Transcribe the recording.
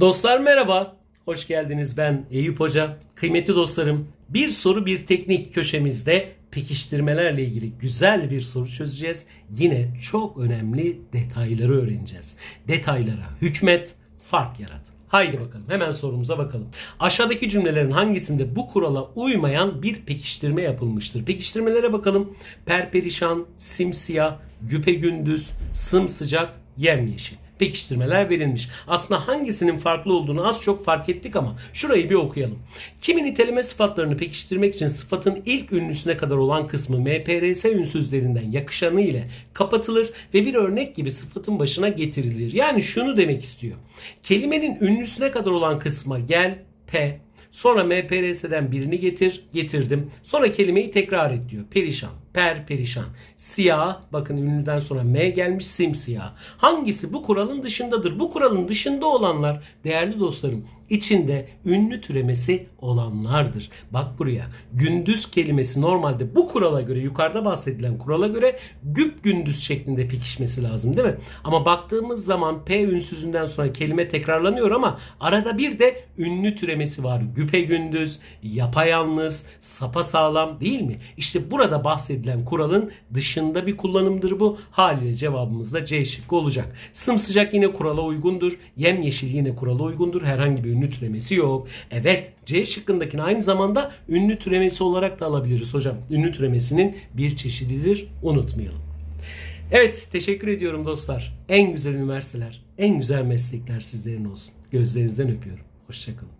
Dostlar merhaba. Hoş geldiniz. Ben Eyüp Hoca. Kıymetli dostlarım, bir soru bir teknik köşemizde pekiştirmelerle ilgili güzel bir soru çözeceğiz. Yine çok önemli detayları öğreneceğiz. Detaylara hükmet, fark yarat. Haydi bakalım hemen sorumuza bakalım. Aşağıdaki cümlelerin hangisinde bu kurala uymayan bir pekiştirme yapılmıştır? Pekiştirmelere bakalım. Perperişan, simsiyah, güpegündüz, sımsıcak, yemyeşil pekiştirmeler verilmiş. Aslında hangisinin farklı olduğunu az çok fark ettik ama şurayı bir okuyalım. Kimi niteleme sıfatlarını pekiştirmek için sıfatın ilk ünlüsüne kadar olan kısmı MPRS ünsüzlerinden yakışanı ile kapatılır ve bir örnek gibi sıfatın başına getirilir. Yani şunu demek istiyor. Kelimenin ünlüsüne kadar olan kısma gel, P, Sonra MPRS'den birini getir, getirdim. Sonra kelimeyi tekrar et diyor. Perişan, per perişan. Siyah, bakın ünlüden sonra M gelmiş simsiyah. Hangisi bu kuralın dışındadır? Bu kuralın dışında olanlar değerli dostlarım içinde ünlü türemesi olanlardır. Bak buraya. Gündüz kelimesi normalde bu kurala göre yukarıda bahsedilen kurala göre güp gündüz şeklinde pekişmesi lazım değil mi? Ama baktığımız zaman P ünsüzünden sonra kelime tekrarlanıyor ama arada bir de ünlü türemesi var. Güpe gündüz, yapayalnız, sapa sağlam değil mi? İşte burada bahsedilen kuralın dışında bir kullanımdır bu. Haliyle cevabımız da C şıkkı olacak. Sımsıcak yine kurala uygundur. Yemyeşil yine kurala uygundur. Herhangi bir ünlü türemesi yok. Evet C şıkkındakini aynı zamanda ünlü türemesi olarak da alabiliriz hocam. Ünlü türemesinin bir çeşididir. Unutmayalım. Evet teşekkür ediyorum dostlar. En güzel üniversiteler, en güzel meslekler sizlerin olsun. Gözlerinizden öpüyorum. Hoşçakalın.